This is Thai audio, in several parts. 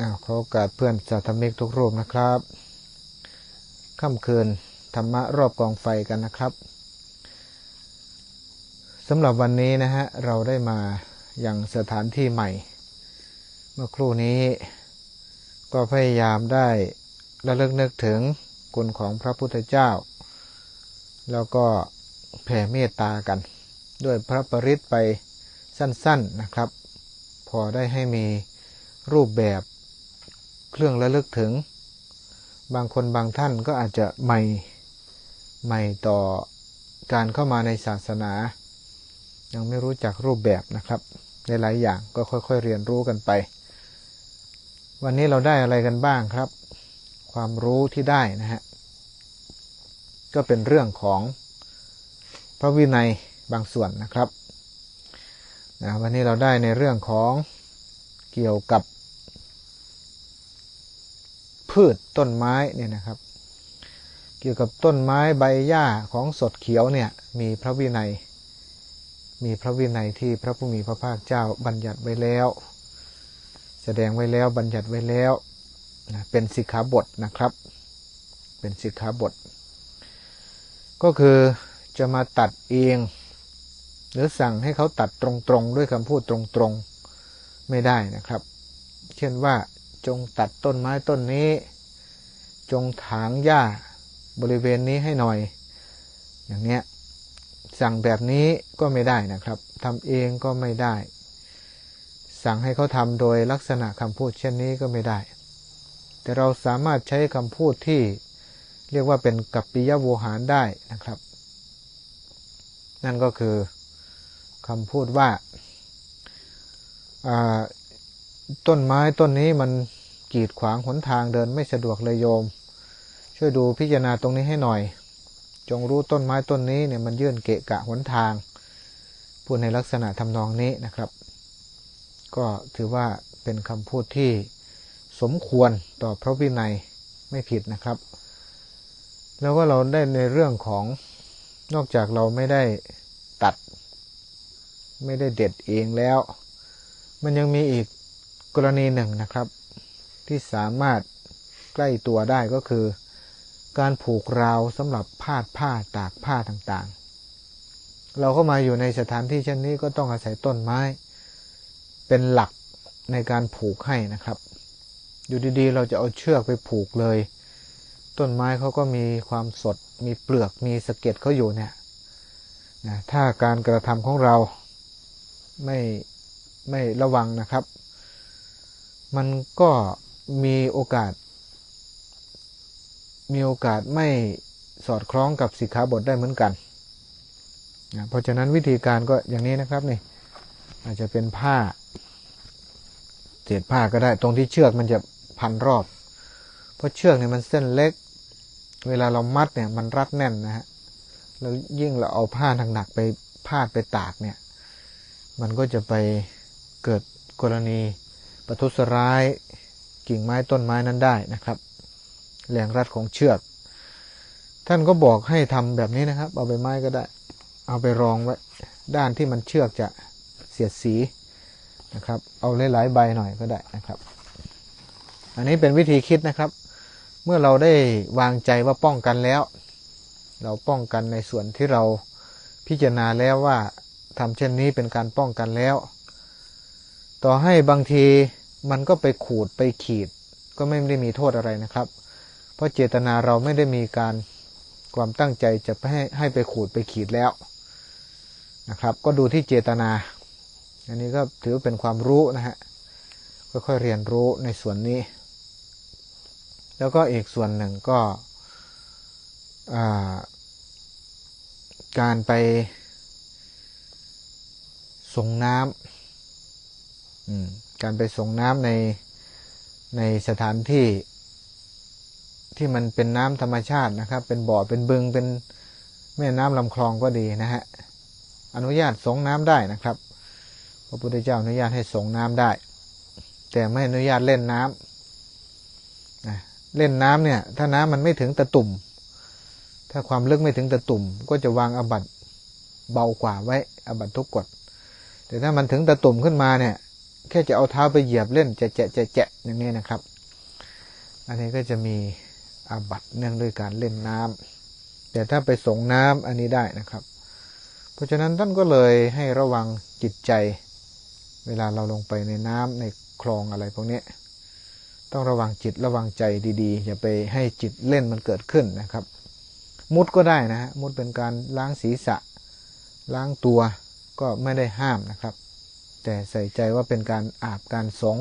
อ้าวขอโอกาสเพื่อนสาธมิกทุกรูปนะครับ ค่ำคืนธรรมะรอบกองไฟกันนะครับสำหรับวันนี้นะฮะเราได้มาอย่างสถานที่ใหม่ เมื่อครู่นี้ก็พยายามได้ระลึกนึกถึงคุณของพระพุทธเจ้า แล้วก็แผ่เมตตากัน ด้วยพระปริศไปสั้นๆนะครับ พอได้ให้มีรูปแบบ เครื่องระลึกถึง บางคนบางท่านก็อาจจะใหม่ใหม่ต่อการเข้ามาในศาสนา ยังไม่รู้จักรูปแบบนะครับในหลายอย่างก็ค่อยๆเรียนรู้กันไป วันนี้เราได้อะไรกันบ้างครับ ความรู้ที่ได้นะฮะก็เป็นเรื่องของพระวินัยบางส่วนนะครับนะวันนี้เราได้ในเรื่องของเกี่ยวกับ พืชต้นไม้เนี่ยนะครับ เกี่ยวกับต้นไม้ใบหญ้าของสดเขียวเนี่ยมีพระวินัย มีพระวินัยที่พระผู้มีพระภาคเจ้าบัญญัติไว้แล้ว แสดงไว้แล้วบัญญัติไว้แล้วนะเป็นสิกขาบทนะครับ เป็นสิกขาบท ก็คือจะมาตัดเองหรือสั่งให้เขาตัดตรงๆ ด้วยคำพูดตรงๆ ไม่ได้นะครับ เช่นว่า จงตัดต้นไม้ต้นนี้ จงถางหญ้าบริเวณนี้ให้หน่อย อย่างเนี้ยสั่งแบบนี้ก็ไม่ได้นะครับทำเองก็ไม่ได้ สั่งให้เขาทำโดยลักษณะคำพูดเช่นนี้ก็ไม่ได้ แต่เราสามารถใช้คำพูดที่เรียกว่าเป็นกัปปิยโวหารได้นะครับ นั่นก็คือคำพูดว่าต้นไม้ต้นนี้มัน กีดขวางหนทางเดินไม่สะดวกเลยโยม ช่วยดูพิจารณาตรงนี้ให้หน่อย จงรู้ต้นไม้ต้นนี้เนี่ยมันยื่นเกะกะหนทาง พูดในลักษณะทำนองนี้นะครับ ก็ถือว่าเป็นคำพูดที่สมควรต่อพระวินัยไม่ผิดนะครับ แล้วก็เราได้ในเรื่องของนอกจากเราไม่ได้ตัด ไม่ได้เด็ดเองแล้ว มันยังมีอีกกรณีหนึ่งนะครับ ที่สามารถใกล้ตัวได้ก็คือ การผูกราวสำหรับพาดผ้าตากผ้าต่างๆ เราเข้ามาอยู่ในสถานที่เช่นนี้ก็ต้องอาศัยต้นไม้ เป็นหลักในการผูกให้นะครับ อยู่ดีๆ เราจะเอาเชือกไปผูกเลย ต้นไม้เขาก็มีความสด มีเปลือกมีสะเก็ดเขาอยู่เนี่ยนะถ้าการกระทำของเราไม่ไม่ระวังนะครับ มันก็ มีโอกาส มีโอกาสไม่สอดคล้องกับสิกขาบทได้เหมือนกันนะเพราะฉะนั้นวิธีการก็อย่างนี้นะครับนี่อาจจะเป็นผ้าเศษผ้าก็ได้ตรงที่เชือกมันจะพันรอบ เพราะเชือกเนี่ยมันเส้นเล็ก เวลาเรามัดเนี่ยมันรัดแน่นนะฮะแล้วยิ่งเราเอาผ้าหนักๆไปพาดไปตากเนี่ยมันก็จะไปเกิดกรณีประทุษร้าย กิ่งไม้ต้นไม้นั้นได้นะครับ แรงรัดของเชือก ท่านก็บอกให้ทำแบบนี้นะครับ เอาใบไม้ก็ได้ เอาไปรองไว้ด้านที่มันเชือกจะเสียดสีนะครับ เอาหลายๆใบหน่อยก็ได้นะครับ อันนี้เป็นวิธีคิดนะครับ เมื่อเราได้วางใจว่าป้องกันแล้ว เราป้องกันในส่วนที่เราพิจารณาแล้วว่าทำเช่นนี้เป็นการป้องกันแล้ว ต่อให้บางที มันก็ไปขูดไปขีด ก็ไม่ได้มีโทษอะไรนะครับ เพราะเจตนาเราไม่ได้มีการความตั้งใจจะให้ให้ไปขูดไปขีดแล้วนะครับ ก็ดูที่เจตนา อันนี้ก็ถือเป็นความรู้นะฮะค่อยๆเรียนรู้ในส่วนนี้ แล้วก็อีกส่วนหนึ่งก็การไปส่งน้ำ การไปส่งน้ำในในสถานที่ที่มันเป็นน้ำธรรมชาตินะครับ เป็นบ่อเป็นบึงเป็นแม่น้ำลำคลองก็ดีนะฮะอนุญาตส่งน้ำได้นะครับพระพุทธเจ้าอนุญาตให้ส่งน้ำได้ แต่ไม่อนุญาตเล่นน้ำนะเล่นน้ำเนี่ย ถ้าน้ำมันไม่ถึงตะตุ่ม ถ้าความลึกไม่ถึงตะตุ่ม ก็จะวางอบัตเบากว่าไว้อบัตทุกกฎแต่ถ้ามันถึงตะตุ่มขึ้นมาเนี่ย แค่จะเอาเท้าไปเหยียบเล่นจะแจะแจะแจะอย่างนี้นะครับ อันนี้ก็จะมีอาบัตเนื่องด้วยการเล่นน้ำแต่ถ้าไปส่งน้ำอันนี้ได้นะครับ เพราะฉะนั้นท่านก็เลยให้ระวังจิตใจ เวลาเราลงไปในน้ำในคลองอะไรพวกนี้ต้องระวังจิตระวังใจดีๆ อย่าไปให้จิตเล่นมันเกิดขึ้นนะครับ มุดก็ได้นะฮะมุดเป็นการล้างศีรษะ ล้างตัวก็ไม่ได้ห้ามนะครับ แต่ใส่ใจว่าเป็นการอาบการสง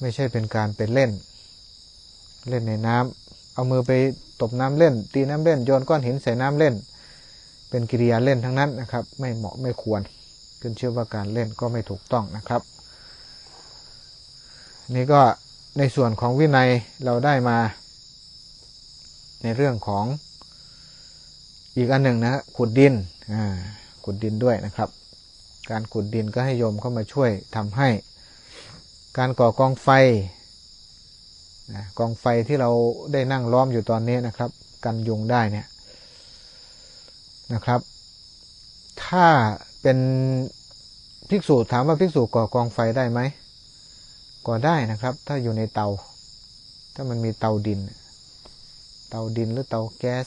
ไม่ใช่เป็นการไปเล่น เล่นในน้ำเอามือไปตบน้ำเล่น ตีน้ำเล่นโยนก้อนหินใส่น้ำเล่น เป็นกิริยาเล่นทั้งนั้นนะครับ ไม่เหมาะไม่ควรขึ้นชื่อว่าการเล่นก็ไม่ถูกต้องนะครับ นี่ก็ในส่วนของวินัยเราได้มา ในเรื่องของอีกอันหนึ่งนะขุดดินอ่าขุดดินด้วยนะครับ การขุดดินก็ให้โยมเข้ามาช่วยทำให้ การก่อกองไฟนะกองไฟที่เราได้นั่งล้อมอยู่ตอนนี้นะครับ กันยุงได้เนี่ยนะครับ ถ้าเป็นภิกษุถามว่าภิกษุก่อกองไฟได้ไหมก่อได้นะครับ ถ้าอยู่ในเตา ถ้ามันมีเตาดิน เตาดินหรือเตาแก๊ส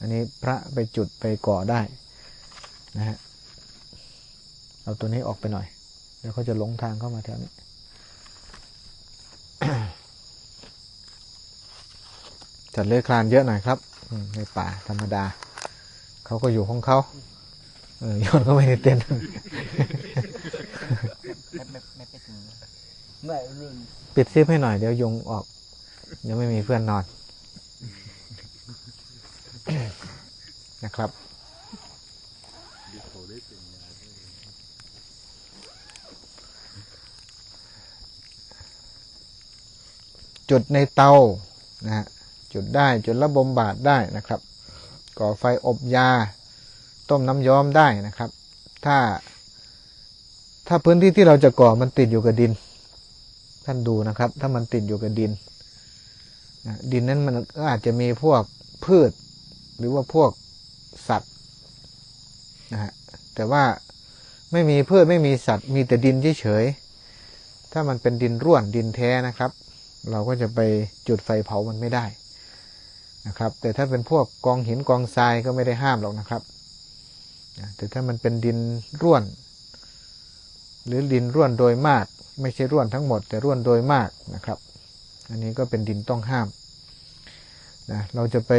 อันนี้พระไปจุดไปก่อได้นะฮะ เอาตัวนี้ออกไปหน่อย เดี๋ยวเขาจะหลงทางเข้ามาแถวนี้ จัดเลื้อยคลานเยอะหน่อยครับในป่าธรรมดา เขาก็อยู่ของเขาเออยนก็ไม่ได้เต้นไม่ไปถึงไม่รุ่นปิดซิปให้หน่อยเดี๋ยวยุงออก เดี๋ยวไม่มีเพื่อนนอนนะครับ จุดในเตานะฮะจุดได้จุดระบมบาดได้นะครับ ก่อไฟอบยา ต้มน้ำย้อมได้นะครับ ถ้า ถ้าพื้นที่ที่เราจะก่อมันติดอยู่กับดิน ท่านดูนะครับ ถ้ามันติดอยู่กับดินนะดินนั้นมันก็อาจจะมีพวกพืช หรือว่าพวกสัตว์นะฮะแต่ว่าไม่มีพืชไม่มีสัตว์มีแต่ดินเฉยๆถ้ามันเป็นดินร่วนดินแท้นะครับ เราก็จะไปจุดไฟเผามันไม่ได้นะครับ แต่ถ้าเป็นพวกกองหินกองทรายก็ไม่ได้ห้ามหรอกนะครับ แต่ถ้ามันเป็นดินร่วน หรือดินร่วนโดยมาก ไม่ใช่ร่วนทั้งหมด แต่ร่วนโดยมากนะครับ อันนี้ก็เป็นดินต้องห้ามนะเราจะไป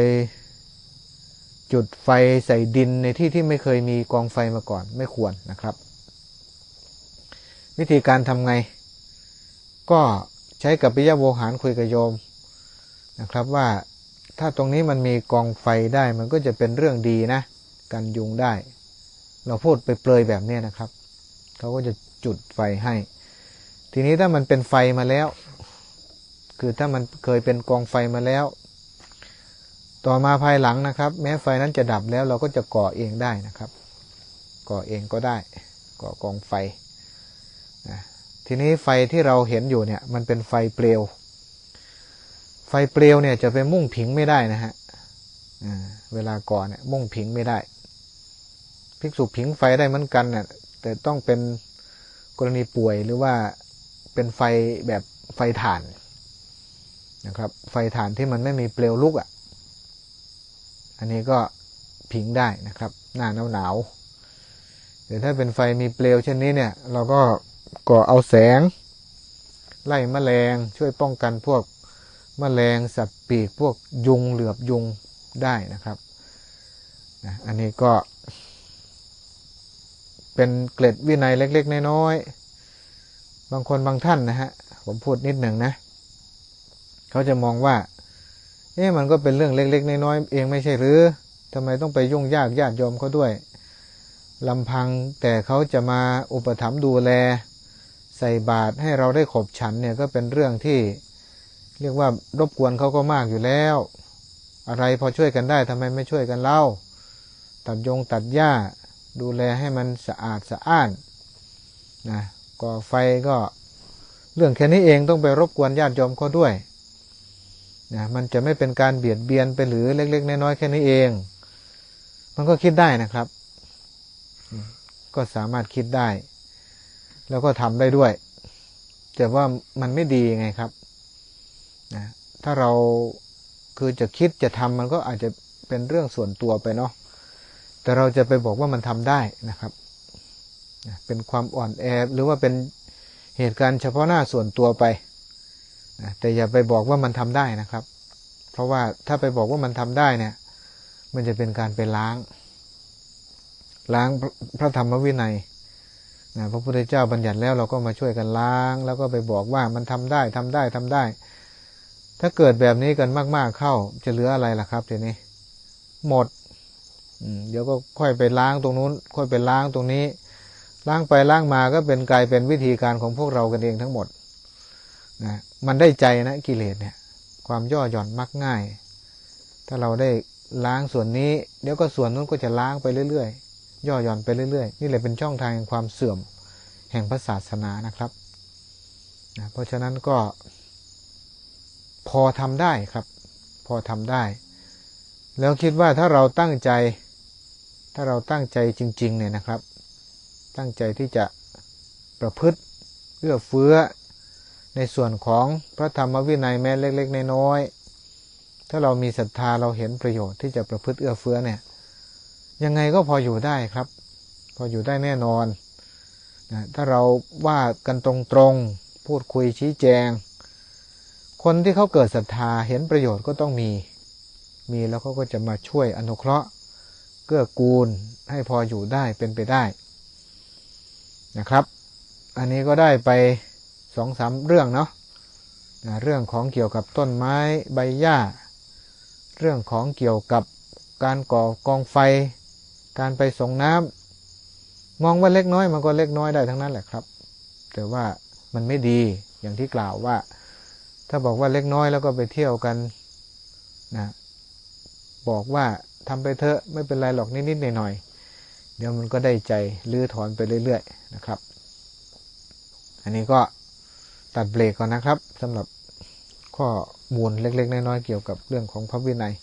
จุดไฟใส่ดินในที่ที่ไม่เคยมีกองไฟมาก่อนไม่ควรนะครับ วิธีการทำไงก็ ใช้กับปิยะโวหารคุยกับโยมนะครับว่าถ้าตรงนี้มันมีกองไฟได้มันก็จะเป็นเรื่องดีนะกันยุงได้ เราพูดไปเปลยแบบนี้นะครับเขาก็จะจุดไฟให้ ทีนี้ถ้ามันเป็นไฟมาแล้ว คือถ้ามันเคยเป็นกองไฟมาแล้ว ต่อมาภายหลังนะครับ แม้ไฟนั้นจะดับแล้วเราก็จะก่อเองได้นะครับ ก่อเองก็ได้ ก่อกองไฟนะ ทีนี้ไฟที่เราเห็นอยู่เนี่ย มันเป็นไฟเปลว ไฟเปลวเนี่ยจะไปมุ่งผิงไม่ได้นะฮะเวลาก่อนเนี่ยมุ่งผิงไม่ได้ ภิกษุผิงไฟได้เหมือนกันน่ะแต่ต้องเป็นกรณีป่วยหรือว่าเป็นไฟแบบไฟถ่านนะครับ ไฟถ่านที่มันไม่มีเปลวลุกอะ อันนี้ก็ผิงได้นะครับ หน้าหนาวหนาวแต่ถ้าเป็นไฟมีเปลวเช่นนี้เนี่ย เราก็ ก่อเอาแสง ไล่แมลงช่วยป้องกันพวกแมลงสัตว์ปีกพวกยุงเหลือบยุงได้นะครับนะอันนี้ก็ เป็นเกล็ดวินัยเล็ก ๆ น้อยๆบางคนบางท่านนะฮะผมพูดนิดหนึ่งนะ เขาจะมองว่า เอ๊ะมันก็เป็นเรื่องเล็ก ๆ น้อยๆเองไม่ใช่หรือทำไมต้องไปยุ่งยากญาติโยมเขาด้วยลำพังแต่เขาจะมาอุปถัมภ์ดูแล ใส่บาตรให้เราได้ขบฉันเนี่ยก็เป็นเรื่องที่เรียกว่ารบกวนเขาก็มากอยู่แล้ว อะไรพอช่วยกันได้ทำไมไม่ช่วยกันเล่า ตัดยงตัดหญ้าดูแลให้มันสะอาดสะอ้านนะก่อไฟก็เรื่องแค่นี้เองต้องไปรบกวนญาติโยมเขาด้วยนะมันจะไม่เป็นการเบียดเบียนไปหรือเล็ก ๆ น้อยๆแค่นี้เอง มันก็คิดได้นะครับ ก็สามารถคิดได้ แล้วก็ทำได้ด้วย แต่ว่ามันไม่ดีไงครับนะถ้าเราคือจะคิดจะทำมันก็อาจจะเป็นเรื่องส่วนตัวไปเนาะแต่เราจะไปบอกว่ามันทำได้นะครับเป็นความอ่อนแอหรือว่าเป็นเหตุการณ์เฉพาะหน้าส่วนตัวไปนะแต่อย่าไปบอกว่ามันทำได้นะครับ เพราะว่าถ้าไปบอกว่ามันทำได้เนี่ย มันจะเป็นการไปล้าง ล้างพระธรรมวินัย นะพระพุทธเจ้าบัญญัติแล้วเราก็มาช่วยกันล้าง แล้วก็ไปบอกว่ามันทำได้ทำได้ทำได้ ถ้าเกิดแบบนี้กันมาก ๆเข้า จะเหลืออะไรล่ะครับทีนี้ หมดเดี๋ยวก็ค่อยไปล้างตรงนู้น ค่อยไปล้างตรงนี้ ล้างไปล้างมาก็เป็นกลายเป็นวิธีการของพวกเรากันเองทั้งหมดนะมันได้ใจนะกิเลสเนี่ย ความย่อหย่อนมักง่าย ถ้าเราได้ล้างส่วนนี้ เดี๋ยวก็ส่วนนู้นก็จะล้างไปเรื่อยๆ ย่อหย่อนไปเรื่อยๆ นี่แหละเป็นช่องทางแห่งความเสื่อมแห่งพระศาสนานะครับนะเพราะฉะนั้นก็ พอทำได้ครับ พอทำได้ แล้วคิดว่าถ้าเราตั้งใจ ถ้าเราตั้งใจจริง ๆ เนี่ยนะครับ ตั้งใจที่จะประพฤติเอื้อเฟื้อในส่วนของพระธรรมวินัยแม้เล็ก ๆ น้อยๆถ้าเรามีศรัทธาเราเห็นประโยชน์ที่จะประพฤติเอื้อเฟื้อเนี่ย ยังไงก็พออยู่ได้ครับ พออยู่ได้แน่นอนนะถ้าเราว่ากันตรงๆ พูดคุยชี้แจง คนที่เขาเกิดศรัทธาเห็นประโยชน์ก็ต้องมี มีแล้วเขาก็จะมาช่วยอนุเคราะห์ เกื้อกูลให้พออยู่ได้เป็นไปได้นะครับ อันนี้ก็ได้ไปสองสามเรื่องเนาะนะเรื่องของเกี่ยวกับต้นไม้ใบหญ้า เรื่องของเกี่ยวกับการก่อกองไฟ การไปส่งน้ำมองว่าเล็กน้อยมันก็เล็กน้อยได้ทั้งนั้นแหละครับ แต่ว่ามันไม่ดีอย่างที่กล่าวว่า ถ้าบอกว่าเล็กน้อยแล้วก็ไปเที่ยวกันนะบอกว่าทำไปเถอะไม่เป็นไรหรอกนิดๆหน่อยๆเดี๋ยวมันก็ได้ใจลื้อถอนไปเรื่อย ๆ นะครับ อันนี้ก็ตัดเบรกก่อนนะครับสำหรับข้อมูลเล็ก ๆ น้อยๆเกี่ยวกับเรื่องของพระวินัย